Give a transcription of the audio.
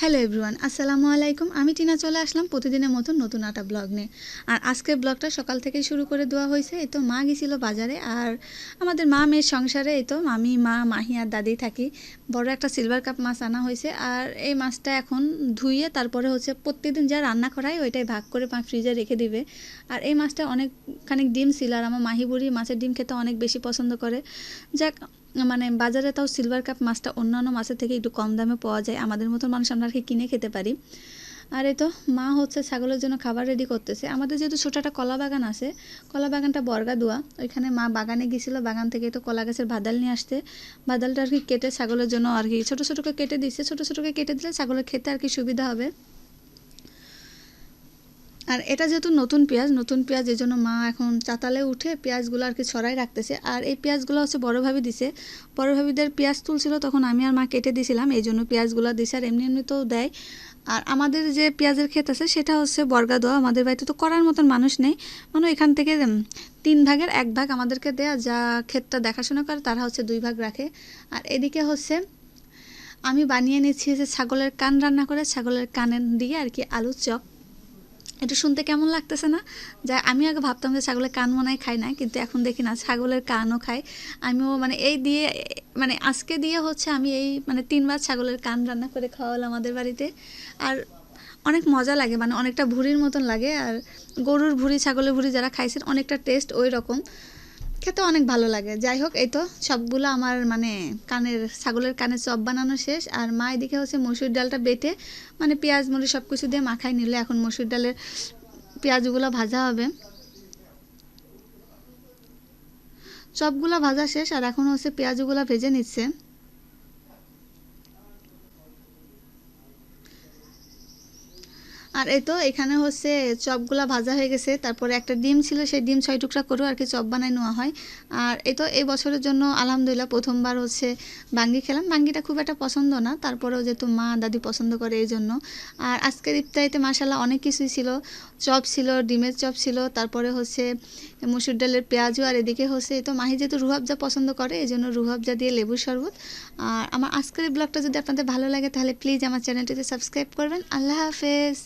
Hello everyone আসসালামু আলাইকুম। আমি টিনা চলে আসলাম প্রতিদিনের মতন নতুন একটা ব্লগ নিয়ে। আর আজকের ব্লগটা সকাল থেকেই শুরু করে দেওয়া হয়েছে। এই তো মা গেছিল বাজারে আর আমাদের মা মেয়ের সংসারে। এই তো আমি মা, মাহি আর দাদি থাকি। বড় একটা সিলভার কাপ মাছ আনা হয়েছে। আর এই মাছটা এখন ধুইয়ে তারপরে হচ্ছে প্রত্যেকদিন যা রান্না করাই ওইটাই ভাগ করে ফ্রিজে রেখে দিবে। আর এই মাছটা অনেকখানি ডিম ছিল। আর আমার মাহি বুড়ি মাছের ডিম খেতে অনেক বেশি পছন্দ করে। যাক মানে বাজারে তাও সিলভার কাপ মাছটা অন্যান্য মাছের থেকে একটু কম দামে পাওয়া যায়। আমাদের মতো মানুষ আমরা আর কি কিনে খেতে পারি। আর এই তো, মা হচ্ছে ছাগলের জন্য খাবার রেডি করতেছে। আমাদের যেহেতু ছোটো একটা কলা বাগান আছে, কলা বাগানটা বর্গা দোয়া ওইখানে মা বাগানে গেছিল, বাগান থেকে তো কলা গাছের বাদাল নিয়ে আসতে। বাদালটা আর কি কেটে ছাগলের জন্য আর কি, ছোটো ছোটোকে কেটে দিচ্ছে। ছোটো ছোটোকে কেটে দিলে ছাগলের খেতে আর কি সুবিধা হবে। আর এটা যেহেতু নতুন পেঁয়াজ নতুন পেঁয়াজ এই জন্য মা এখন চাতালে উঠে পেঁয়াজগুলো আর কি ছড়াই রাখতেছে। আর এই পেঁয়াজগুলো হচ্ছে বড়োভাবে দিছে। বড়োভাবিদের পেঁয়াজ তুলছিল তখন আমি আর মা কেটে দিয়েছিলাম এই জন্য পেঁয়াজগুলো দিছে আর এমনি এমনি তো দেয়। আর আমাদের যে পেঁয়াজের ক্ষেত আছে সেটা হচ্ছে বর্গা দেওয়া আমাদের বাড়িতে তো করার মতন মানুষ নেই। মানে এখান থেকে তিন ভাগের এক ভাগ আমাদেরকে দেয়া, যা ক্ষেতটা দেখাশোনা করে তারা হচ্ছে দুই ভাগ রাখে। আর এদিকে হচ্ছে আমি বানিয়ে নিচ্ছি যে ছাগলের কান রান্না করে, ছাগলের কানের দিয়ে আর কি আলুর চপ। এটা শুনতে কেমন লাগতেছে না? যা আমি আগে ভাবতাম যে ছাগলের কান মনে খাই না, কিন্তু এখন দেখি না, ছাগলের কানও খায়। আমিও মানে এই দিয়ে মানে আজকে দিয়ে হচ্ছে আমি এই মানে তিনবার ছাগলের কান রান্না করে খাওয়ালাম আমাদের বাড়িতে। আর অনেক মজা লাগে মানে অনেকটা ভুড়ির মতন লাগে, আর গরুর ভুড়ি, ছাগলের ভুড়ি যারা খাইছেন, অনেকটা টেস্ট ওই রকম। খেতে অনেক ভালো লাগে। যাই হোক এই তো সবগুলো আমার মানে কানের, ছাগলের কানের চপ বানানো শেষ। আর মা এদিকে হচ্ছে মসুর ডালটা বেটে মানে পেঁয়াজ, মরিচ সব কিছু দিয়ে মাখাই নিলে এখন মসুর ডালের পেঁয়াজগুলো ভাজা হবে। চপগুলো ভাজা শেষ, আর এখন হচ্ছে পেঁয়াজগুলো ভেজে নিচ্ছে। আর এই তো এখানে হচ্ছে চপগুলা ভাজা হয়ে গেছে, তারপরে একটা ডিম ছিল, সেই ডিম ছয় টুকরা করেও আর কি চপ বানাই নেওয়া হয়। আর এই তো এই বছরের জন্য আলহামদুলিল্লাহ প্রথমবার হচ্ছে বাঙ্গি খেলাম। বাঙ্গিটা খুব একটা পছন্দ না, তারপরেও যেহেতু মা দাদি পছন্দ করে এই জন্য। আর আজকের ইফতারিতে মাসাল্লাহ অনেক কিছুই ছিল, চপ ছিল, ডিমের চপ ছিল, তারপরে হচ্ছে মুসুর ডালের পেঁয়াজও আর এদিকে হচ্ছে তো মাহি যেহেতু রুহাবজা পছন্দ করে, এই জন্য রুহাবজা দিয়ে লেবুর শরবত। আর আমার আজকের ব্লগটা যদি আপনাদের ভালো লাগে তাহলে প্লিজ আমার চ্যানেলটিতে সাবস্ক্রাইব করবেন। আল্লাহ হাফেজ।